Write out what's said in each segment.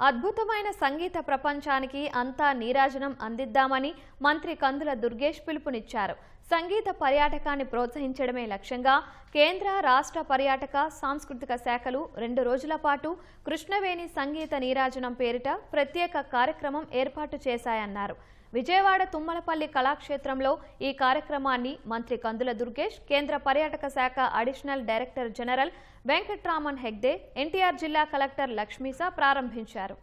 అద్భుతమైన సంగీత ప్రపంచానికి అంతా నీరాజనం అందిద్దామని మంత్రి కందుల దుర్గేష్ పిలుపునిచ్చారు. సంగీత పర్యాటకాన్ని ప్రోత్సహించడమే లక్ష్యంగా కేంద్ర రాష్ట్ర పర్యాటక సాంస్కృతిక శాఖలు రెండు రోజుల పాటు కృష్ణవేణి సంగీత నీరాజనం పేరిట ప్రత్యేక కార్యక్రమం ఏర్పాటు చేశాయన్నారు. విజయవాడ తుమ్మలపల్లి కళాక్షేత్రంలో ఈ కార్యక్రమాన్ని మంత్రి కందుల దుర్గేష్ కేంద్ర పర్యాటక శాఖ additional director general Venkatraman Hegde NTR జిల్లా కలెక్టర్ లక్ష్మీసా ప్రారంభించారు.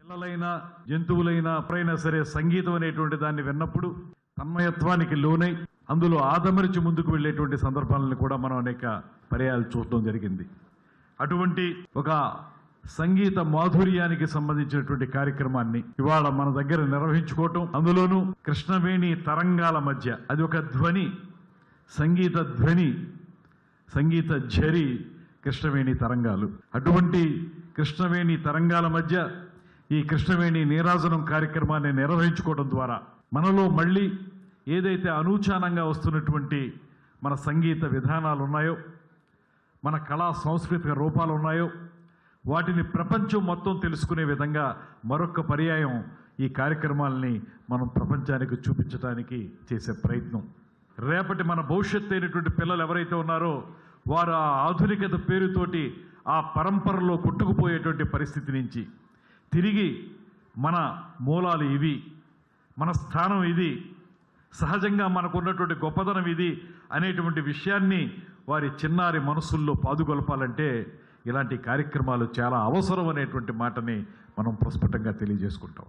పిల్లలైనా జంతువులైనా ఎప్పుడైనా సరే సంగీతం అనేటువంటి దాన్ని విన్నప్పుడు తన్మయత్వానికి లోనై అందులో ఆదమరిచి ముందుకు వెళ్ళేటువంటి సందర్భాలను కూడా మనం అనేక పర్యాలు చూడటం జరిగింది. అటువంటి ఒక సంగీత మాధుర్యానికి సంబంధించినటువంటి కార్యక్రమాన్ని ఇవాళ మన దగ్గర నిర్వహించుకోవటం అందులోనూ కృష్ణవేణి తరంగాల మధ్య అది ఒక ధ్వని సంగీత ధ్వని సంగీత ఝరి కృష్ణవేణి తరంగాలు. అటువంటి కృష్ణవేణి తరంగాల మధ్య ఈ కృష్ణవేణి నీరాజనం కార్యక్రమాన్ని నిర్వహించుకోవడం ద్వారా మనలో మళ్ళీ ఏదైతే అనూచానంగా వస్తున్నటువంటి మన సంగీత విధానాలు ఉన్నాయో మన కళా సాంస్కృతిక రూపాలు ఉన్నాయో వాటిని ప్రపంచం మొత్తం తెలుసుకునే విధంగా మరొక పర్యాయం ఈ కార్యక్రమాలని మనం ప్రపంచానికి చూపించడానికి చేసే ప్రయత్నం. రేపటి మన భవిష్యత్తు అయినటువంటి పిల్లలు ఎవరైతే ఉన్నారో వారు ఆ ఆధునికత పేరుతోటి ఆ పరంపరలో కొట్టుకుపోయేటువంటి పరిస్థితి నుంచి తిరిగి మన మూలాలు ఇవి. మన స్థానం ఇది. సహజంగా మనకున్నటువంటి గొప్పతనం ఇది అనేటువంటి విషయాన్ని వారి చిన్నారి మనసుల్లో పాదుగొలపాలంటే ఇలాంటి కార్యక్రమాలు చాలా అవసరం అనేటువంటి మాటని మనం ప్రస్ఫుటంగా తెలియజేసుకుంటాం